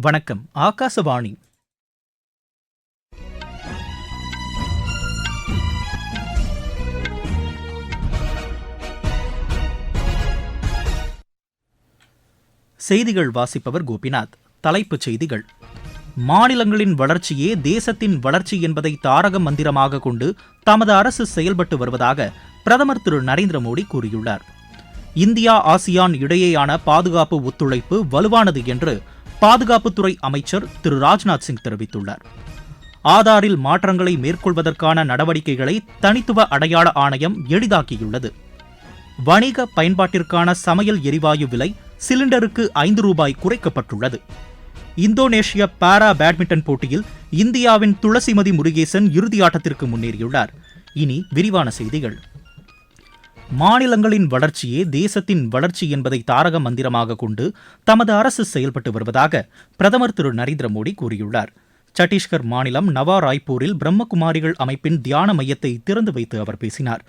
வணக்கம் ஆகாசவாணி. செய்திகள் வாசிப்பவர் கோபிநாத். தலைப்புச் செய்திகள். மாநிலங்களின் வளர்ச்சியே தேசத்தின் வளர்ச்சி என்பதை தாரக மந்திரமாக கொண்டு தமது அரசு செயல்பட்டு வருவதாக பிரதமர் திரு நரேந்திர மோடி கூறியுள்ளார். இந்தியா ஆசியான் இடையேயான பாதுகாப்பு ஒத்துழைப்பு வலுவானது என்று பாதுகாப்புத்துறை அமைச்சர் திரு ராஜ்நாத் சிங் தெரிவித்துள்ளார். ஆதாரில் மாற்றங்களை மேற்கொள்வதற்கான நடவடிக்கைகளை தனித்துவ அடையாள ஆணையம் எளிதாக்கியுள்ளது. வணிக பயன்பாட்டிற்கான சமையல் எரிவாயு விலை சிலிண்டருக்கு ஐந்து ரூபாய் குறைக்கப்பட்டுள்ளது. இந்தோனேஷிய பாரா பேட்மிண்டன் போட்டியில் இந்தியாவின் துளசிமதி முருகேசன் இறுதியாட்டத்திற்கு முன்னேறியுள்ளார். இனி விரிவான செய்திகள். மாநிலங்களின் வளர்ச்சியே தேசத்தின் வளர்ச்சி என்பதை தாரக மந்திரமாக கொண்டு தமது அரசு செயல்பட்டு வருவதாக பிரதமர் திரு நரேந்திர மோடி கூறியுள்ளார். சத்தீஸ்கர் மாநிலம் நவா ராய்ப்பூரில் பிரம்மகுமாரிகள் அமைப்பின் தியான மையத்தை திறந்து வைத்து அவர் பேசினார்.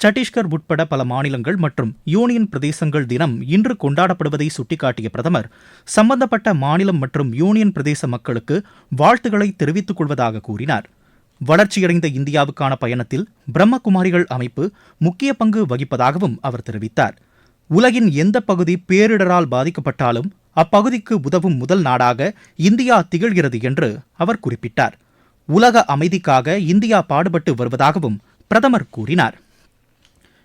சத்தீஸ்கர் உட்பட பல மாநிலங்கள் மற்றும் யூனியன் பிரதேசங்கள் தினம் இன்று கொண்டாடப்படுவதை சுட்டிக்காட்டிய பிரதமர் சம்பந்தப்பட்ட மாநிலம் மற்றும் யூனியன் பிரதேச மக்களுக்கு வாழ்த்துக்களை தெரிவித்துக் கொள்வதாக கூறினார். வளர்ச்சியடைந்த இந்தியாவுக்கான பயணத்தில் பிரம்மகுமாரிகள் அமைப்பு முக்கிய பங்கு வகிப்பதாகவும் அவர் தெரிவித்தார். உலகின் எந்த பகுதி பேரிடரால் பாதிக்கப்பட்டாலும் அப்பகுதிக்கு உதவும் முதல் நாடாக இந்தியா திகழ்கிறது என்று அவர் குறிப்பிட்டார். உலக அமைதிக்காக இந்தியா பாடுபட்டு வருவதாகவும் பிரதமர் கூறினார்.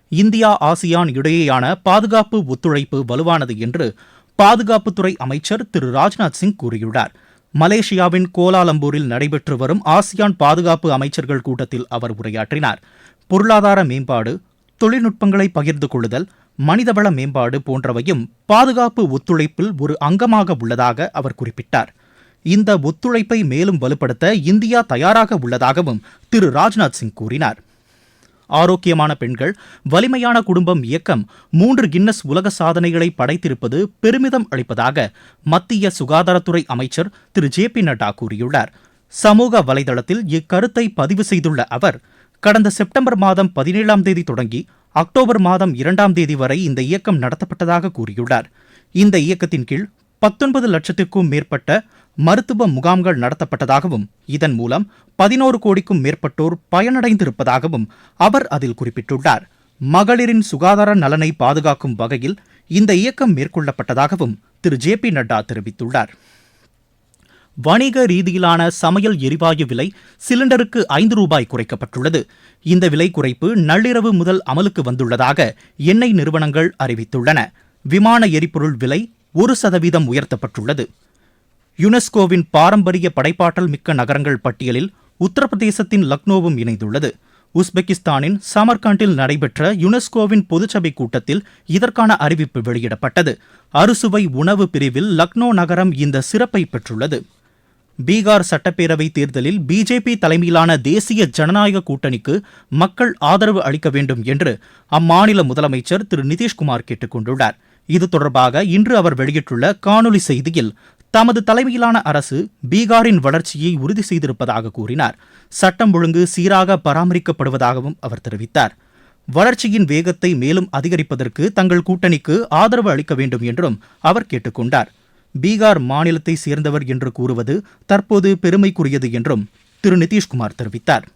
இந்தியா ஆசியான் இடையேயான பாதுகாப்பு ஒத்துழைப்பு வலுவானது என்று பாதுகாப்புத்துறை அமைச்சர் திரு ராஜ்நாத் சிங் கூறியுள்ளார். மலேசியாவின் கோலாலம்பூரில் நடைபெற்று வரும் ஆசியான் பாதுகாப்பு அமைச்சர்கள் கூட்டத்தில் அவர் உரையாற்றினார். பொருளாதார மேம்பாடு தொழில்நுட்பங்களை பகிர்ந்து கொள்ளுதல் மனிதவள மேம்பாடு போன்றவையும் பாதுகாப்பு ஒத்துழைப்பில் ஒரு அங்கமாக உள்ளதாக அவர் குறிப்பிட்டார். இந்த ஒத்துழைப்பை மேலும் வலுப்படுத்த இந்தியா தயாராக உள்ளதாகவும் திரு ராஜ்நாத் சிங் கூறினார். ஆரோக்கியமான பெண்கள் வலிமையான குடும்பம் இயக்கம் மூன்று கின்னஸ் உலக சாதனைகளை படைத்திருப்பது பெருமிதம் அளிப்பதாக மத்திய சுகாதாரத்துறை அமைச்சர் திரு. ஜே. பி. நட்டா கூறியுள்ளார். சமூக வலைதளத்தில் இக்கருத்தை பதிவு செய்துள்ள அவர் கடந்த செப்டம்பர் மாதம் பதினேழாம் தேதி தொடங்கி அக்டோபர் மாதம் இரண்டாம் தேதி வரை இந்த இயக்கம் நடத்தப்பட்டதாக கூறியுள்ளார். இந்த இயக்கத்தின் கீழ் பத்தொன்பது லட்சத்திற்கும் மேற்பட்ட மருத்துவ முகாம்கள் நடத்தப்பட்டதாகவும் இதன் மூலம் பதினோரு கோடிக்கும் மேற்பட்டோர் பயனடைந்திருப்பதாகவும் அவர் அதில் குறிப்பிட்டுள்ளார். மகளிரின் சுகாதார நலனை பாதுகாக்கும் வகையில் இந்த இயக்கம் மேற்கொள்ளப்பட்டதாகவும் திரு. ஜே. பி. நட்டா தெரிவித்துள்ளார். வணிக ரீதியிலான சமையல் எரிவாயு விலை சிலிண்டருக்கு ஐந்து ரூபாய் குறைக்கப்பட்டுள்ளது. இந்த விலை குறைப்பு நள்ளிரவு முதல் அமலுக்கு வந்துள்ளதாக எண்ணெய் நிறுவனங்கள் அறிவித்துள்ளன. விமான எரிபொருள் விலை ஒரு சதவீதம் உயர்த்தப்பட்டுள்ளது. யுனெஸ்கோவின் பாரம்பரிய படைப்பாற்றல் மிக்க நகரங்கள் பட்டியலில் உத்தரப்பிரதேசத்தின் லக்னோவும் இணைந்துள்ளது. உஸ்பெகிஸ்தானின் சமர்கண்டில் நடைபெற்ற யுனெஸ்கோவின் பொதுச்சபை கூட்டத்தில் இதற்கான அறிவிப்பு வெளியிடப்பட்டது. அறுசுவை உணவு பிரிவில் லக்னோ நகரம் இந்த சிறப்பை பெற்றுள்ளது. பீகார் சட்டப்பேரவை தேர்தலில் பிஜேபி தலைமையிலான தேசிய ஜனநாயக கூட்டணிக்கு மக்கள் ஆதரவு அளிக்க வேண்டும் என்று அம்மாநில முதலமைச்சர் திரு நிதிஷ்குமார் கேட்டுக் கொண்டுள்ளார். இது தொடர்பாக இன்று அவர் வெளியிட்டுள்ள காணொலி செய்தியில் தமது தலைமையிலான அரசு பீகாரின் வளர்ச்சியை உறுதி செய்திருப்பதாக கூறினார். சட்டம் ஒழுங்கு சீராக பராமரிக்கப்படுவதாகவும் அவர் தெரிவித்தார். வளர்ச்சியின் வேகத்தை மேலும் அதிகரிப்பதற்கு தங்கள் கூட்டணிக்கு ஆதரவு அளிக்க வேண்டும் என்றும் அவர் கேட்டுக்கொண்டார். பீகார் மாநிலத்தை சேர்ந்தவர் என்று கூறுவது தற்போது பெருமைக்குரியது என்றும் திரு நிதிஷ்குமார் தெரிவித்தார்.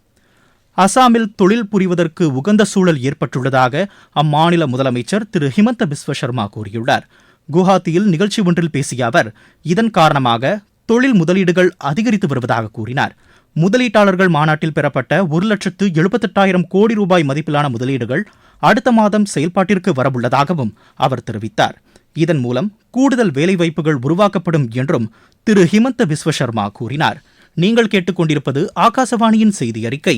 அசாமில் தொழில் புரிவதற்கு உகந்த சூழல் ஏற்பட்டுள்ளதாக அம்மாநில முதலமைச்சர் திரு ஹிமந்த பிஸ்வ சர்மா கூறியுள்ளார். குவஹாத்தியில் நிகழ்ச்சி ஒன்றில் பேசிய அவர் இதன் காரணமாக தொழில் முதலீடுகள் அதிகரித்து வருவதாக கூறினார். முதலீட்டாளர்கள் மாநாட்டில் பெறப்பட்ட ஒரு லட்சத்து எழுபத்தெட்டாயிரம் கோடி ரூபாய் மதிப்பிலான முதலீடுகள் அடுத்த மாதம் செயல்பாட்டிற்கு வரவுள்ளதாகவும் அவர் தெரிவித்தார். இதன் மூலம் கூடுதல் வேலைவாய்ப்புகள் உருவாக்கப்படும் என்றும் திரு ஹிமந்த பிஸ்வ சர்மா கூறினார். நீங்கள் கேட்டுக்கொண்டிருப்பது ஆகாசவாணியின் செய்தி அறிக்கை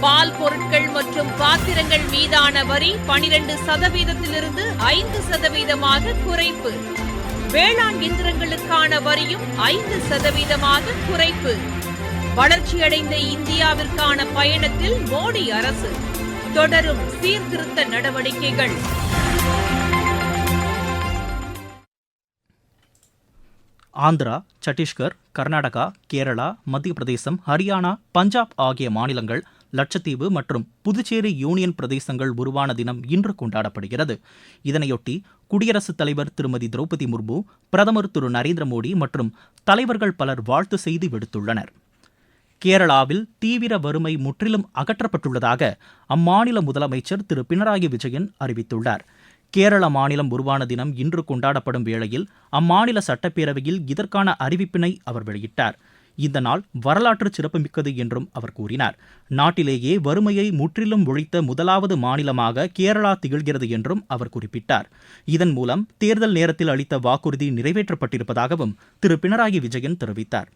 பால் பொருட்கள் மற்றும் பாத்திரங்கள் மீதான வரி பனிரெண்டு சதவீதத்திலிருந்து ஐந்து சதவீதமாக குறைப்பு. வேளாண் இயந்திரங்களுக்கான வரியும் ஐந்து சதவீதமாக குறைப்பு. வளர்ச்சியடைந்த இந்தியாவிற்கான பயணத்தில் மோடி அரசு. தொடரும் சீர்திருத்த நடவடிக்கைகள். ஆந்திரா சத்தீஸ்கர் கர்நாடகா கேரளா மத்திய பிரதேசம் ஹரியானா பஞ்சாப் ஆகிய மாநிலங்கள் லட்சத்தீவு மற்றும் புதுச்சேரி யூனியன் பிரதேசங்கள் உருவான தினம் இன்று கொண்டாடப்படுகிறது. இதனையொட்டி குடியரசுத் தலைவர் திருமதி திரௌபதி முர்மு பிரதமர் திரு நரேந்திர மோடி மற்றும் தலைவர்கள் பலர் வாழ்த்து செய்தி விடுத்துள்ளனர். கேரளாவில் தீவிர வறுமை முற்றிலும் அகற்றப்பட்டுள்ளதாக அம்மாநில முதலமைச்சர் திரு பினராயி விஜயன் அறிவித்துள்ளார். கேரள மாநிலம் உருவான தினம் இன்று கொண்டாடப்படும் வேளையில் அம்மாநில சட்டப்பேரவையில் இதற்கான அறிவிப்பினை அவர் வெளியிட்டார். இந்த நாள் வரலாற்று சிறப்புமிக்கது என்றும் அவர் கூறினார். நாட்டிலேயே வறுமையை முற்றிலும் ஒழித்த முதலாவது மாநிலமாக கேரளா திகழ்கிறது என்றும் அவர் குறிப்பிட்டார். இதன் மூலம் தேர்தல் நேரத்தில் அளித்த வாக்குறுதி நிறைவேற்றப்பட்டிருப்பதாகவும் திரு. பினராயி விஜயன் தெரிவித்தார்.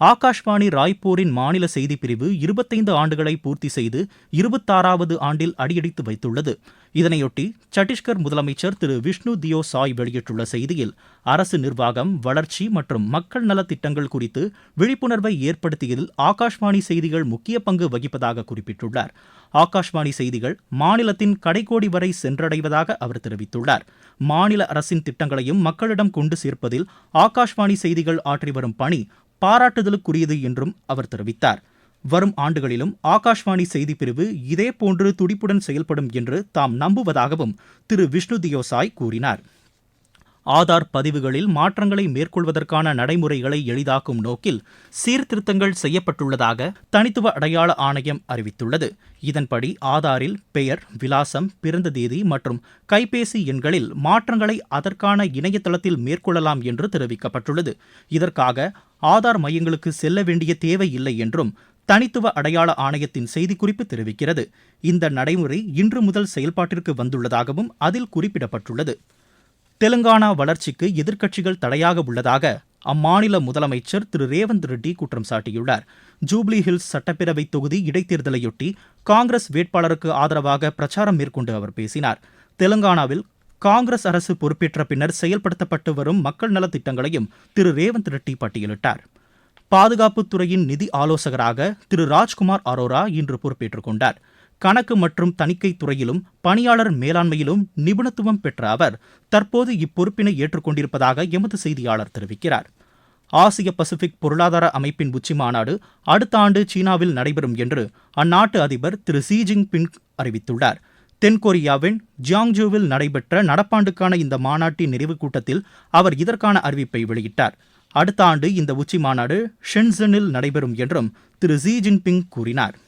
ஆகாஷ்வாணி ராய்ப்பூரின் மாநில செய்திப்பிரிவு இருபத்தைந்து ஆண்டுகளை பூர்த்தி செய்து இருபத்தாறாவது ஆண்டில் அடியெடுத்து வைத்துள்ளது. இதனையொட்டி சத்தீஸ்கர் முதலமைச்சர் திரு விஷ்ணு தியோ சாய் வெளியிட்டுள்ள செய்தியில் அரசு நிர்வாகம் வளர்ச்சி மற்றும் மக்கள் நலத் திட்டங்கள் குறித்து விழிப்புணர்வை ஏற்படுத்தியதில் ஆகாஷ்வாணி செய்திகள் முக்கிய பங்கு வகிப்பதாக குறிப்பிட்டுள்ளார். ஆகாஷ்வாணி செய்திகள் மாநிலத்தின் கடைக்கோடி வரை சென்றடைவதாக அவர் தெரிவித்துள்ளார். மாநில அரசின் திட்டங்களையும் மக்களிடம் கொண்டு சேர்ப்பதில் ஆகாஷ்வாணி செய்திகள் ஆற்றி வரும் பணி பாராட்டுதலுக்குரியது என்றும் அவர் தெரிவித்தார். வரும் ஆண்டுகளிலும் ஆகாஷ்வாணி செய்திப்பிரிவு இதேபோன்று துடிப்புடன் செயல்படும் என்று தாம் நம்புவதாகவும் திரு விஷ்ணு தியோசாய் கூறினார். ஆதார் பதிவுகளில் மாற்றங்களை மேற்கொள்வதற்கான நடைமுறைகளை எளிதாக்கும் நோக்கில் சீர்திருத்தங்கள் செய்யப்பட்டுள்ளதாக தனித்துவ அடையாள ஆணையம் அறிவித்துள்ளது. இதன்படி ஆதாரில் பெயர் விலாசம் பிறந்த தேதி மற்றும் கைபேசி எண்களில் மாற்றங்களை அதற்கான இணையதளத்தில் மேற்கொள்ளலாம் என்று தெரிவிக்கப்பட்டுள்ளது. இதற்காக ஆதார் மையங்களுக்கு செல்ல வேண்டிய தேவை இல்லை என்றும் தனித்துவ அடையாள ஆணையத்தின் செய்திக்குறிப்பு தெரிவிக்கிறது. இந்த நடைமுறை இன்று முதல் செயல்பாட்டிற்கு வந்துள்ளதாகவும் அதில் குறிப்பிடப்பட்டுள்ளது. தெலுங்கானா வளர்ச்சிக்கு எதிர்க்கட்சிகள் தடையாக உள்ளதாக அம்மாநில முதலமைச்சர் திரு ரேவந்த் ரெட்டி குற்றம் சாட்டியுள்ளார். ஜூப்ளி ஹில்ஸ் சட்டப்பேரவை தொகுதி இடைத்தேர்தலையொட்டி காங்கிரஸ் வேட்பாளருக்கு ஆதரவாக பிரச்சாரம் மேற்கொண்டு அவர் பேசினார். தெலுங்கானாவில் காங்கிரஸ் அரசு பொறுப்பேற்ற பின்னர் செயல்படுத்தப்பட்டு வரும் மக்கள் நலத் திட்டங்களையும் திரு ரேவந்த் ரெட்டி பட்டியலிட்டார். பாதுகாப்புத்துறையின் நிதி ஆலோசகராக திரு ராஜ்குமார் அரோரா இன்று பொறுப்பேற்றுக் கொண்டார். கணக்கு மற்றும் தணிக்கை துறையிலும் பணியாளர் மேலாண்மையிலும் நிபுணத்துவம் பெற்ற அவர் தற்போது இப்பொறுப்பினை ஏற்றுக்கொண்டிருப்பதாக எமது செய்தியாளர் தெரிவிக்கிறார். ஆசிய பசிபிக் பொருளாதார அமைப்பின் உச்சி மாநாடு அடுத்த ஆண்டு சீனாவில் நடைபெறும் என்று அந்நாட்டு அதிபர் திரு ஷி ஜின்பிங் அறிவித்துள்ளார். தென்கொரியாவின் ஜியாங்ஜூவில் நடைபெற்ற நடப்பாண்டுக்கான இந்த மாநாட்டின் நிறைவுக் கூட்டத்தில் அவர் இதற்கான அறிவிப்பை வெளியிட்டார். அடுத்த ஆண்டு இந்த உச்சி மாநாடு ஷென்சனில் நடைபெறும் என்றும் திரு ஜி ஜின்பிங் கூறினார்.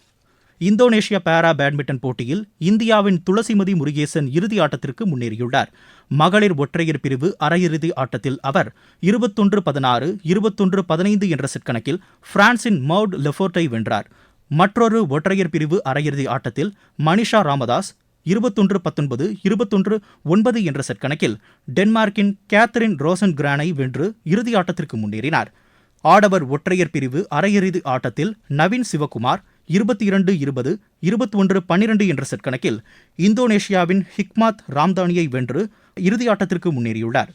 இந்தோனேஷிய பாரா பேட்மிண்டன் போட்டியில் இந்தியாவின் துளசிமதி முருகேசன் இறுதி ஆட்டத்திற்கு முன்னேறியுள்ளார். மகளிர் ஒற்றையர் பிரிவு அரையிறுதி ஆட்டத்தில் அவர் இருபத்தொன்று பதினாறு இருபத்தொன்று பதினைந்து என்ற செட் கணக்கில் பிரான்சின் மவுட் லெஃபோர்ட்டை வென்றார். மற்றொரு ஒற்றையர் பிரிவு அரையிறுதி ஆட்டத்தில் மனிஷா ராமதாஸ் இருபத்தொன்று பத்தொன்பது இருபத்தொன்று ஒன்பது என்ற செட் கணக்கில் டென்மார்க்கின் கேத்தரின் ரோசன் கிரானை வென்று இறுதி ஆட்டத்திற்கு முன்னேறினார். ஆடவர் ஒற்றையர் பிரிவு அரையிறுதி ஆட்டத்தில் நவீன் சிவகுமார் இருபத்தி இரண்டு இருபது இருபத்தி ஒன்று பன்னிரண்டு என்ற செட் கணக்கில் இந்தோனேஷியாவின் ஹிக்மாத் ராம்தானியை வென்று இறுதி ஆட்டத்திற்கு முன்னேறியுள்ளார்.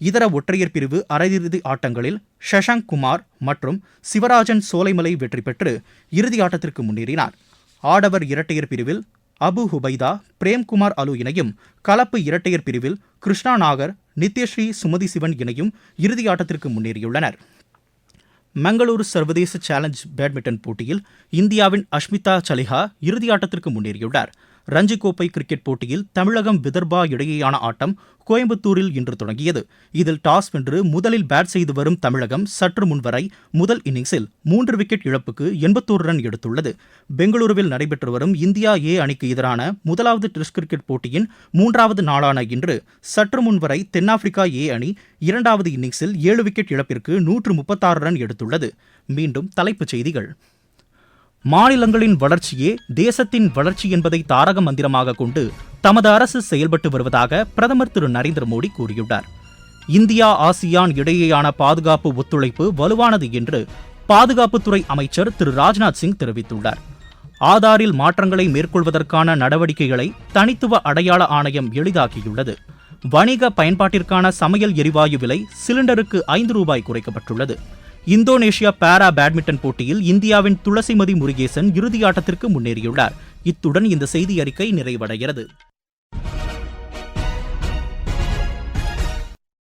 இதர ஒற்றையர் பிரிவு அரையிறுதி ஆட்டங்களில் ஷஷாங்க் குமார் மற்றும் சிவராஜன் சோலைமலை வெற்றி பெற்று இறுதி ஆட்டத்திற்கு முன்னேறினார். ஆடவர் இரட்டையர் பிரிவில் அபு ஹுபைதா பிரேம்குமார் அலு இணையும் கலப்பு இரட்டையர் பிரிவில் கிருஷ்ணா நாகர் நித்யஸ்ரீ சுமதி சிவன் இணையும் இறுதி ஆட்டத்திற்கு முன்னேறியுள்ளனர். மங்களூரு சர்வதேச சேலஞ்ச் பேட்மிண்டன் போட்டியில் இந்தியாவின் அஷ்மிதா சலிஹா இறுதியாட்டத்திற்கு முன்னேறியுள்ளார். ரஞ்சி கோப்பை கிரிக்கெட் போட்டியில் தமிழகம் விதர்பா இடையேயான ஆட்டம் கோயம்புத்தூரில் இன்று தொடங்கியது. இதில் டாஸ் வென்று முதலில் பேட் செய்து வரும் தமிழகம் சற்று முன்வரை முதல் இன்னிங்ஸில் மூன்று விக்கெட் இழப்புக்கு எண்பத்தோரு ரன் எடுத்துள்ளது. பெங்களூருவில் நடைபெற்று வரும் இந்தியா ஏ அணிக்கு எதிரான முதலாவது டெஸ்ட் கிரிக்கெட் போட்டியின் மூன்றாவது நாளான இன்று சற்று முன்வரை தென்னாப்பிரிக்கா ஏ அணி இரண்டாவது இன்னிங்ஸில் ஏழு விக்கெட் இழப்பிற்கு நூற்று முப்பத்தாறு ரன் எடுத்துள்ளது. மீண்டும் தலைப்புச் செய்திகள். மாநிலங்களின் வளர்ச்சியே தேசத்தின் வளர்ச்சி என்பதை தாரக மந்திரமாக கொண்டு தமது அரசு செயல்பட்டு வருவதாக பிரதமர் திரு நரேந்திர மோடி கூறியுள்ளார். இந்தியா ஆசியான் இடையேயான பாதுகாப்பு ஒத்துழைப்பு வலுவானது என்று பாதுகாப்புத்துறை அமைச்சர் திரு ராஜ்நாத் சிங் தெரிவித்துள்ளார். ஆதாரில் மாற்றங்களை மேற்கொள்வதற்கான நடவடிக்கைகளை தனித்துவ அடையாள ஆணையம் எளிதாக்கியுள்ளது. வணிக பயன்பாட்டிற்கான சமையல் எரிவாயு விலை சிலிண்டருக்கு ஐந்து ரூபாய் குறைக்கப்பட்டுள்ளது. இந்தோனேஷியா பாரா பேட்மிண்டன் போட்டியில் இந்தியாவின் துளசிமதி முருகேசன் இறுதியாட்டத்திற்கு முன்னேறியுள்ளார். இத்துடன் இந்த செய்தி அறிக்கை நிறைவடைகிறது.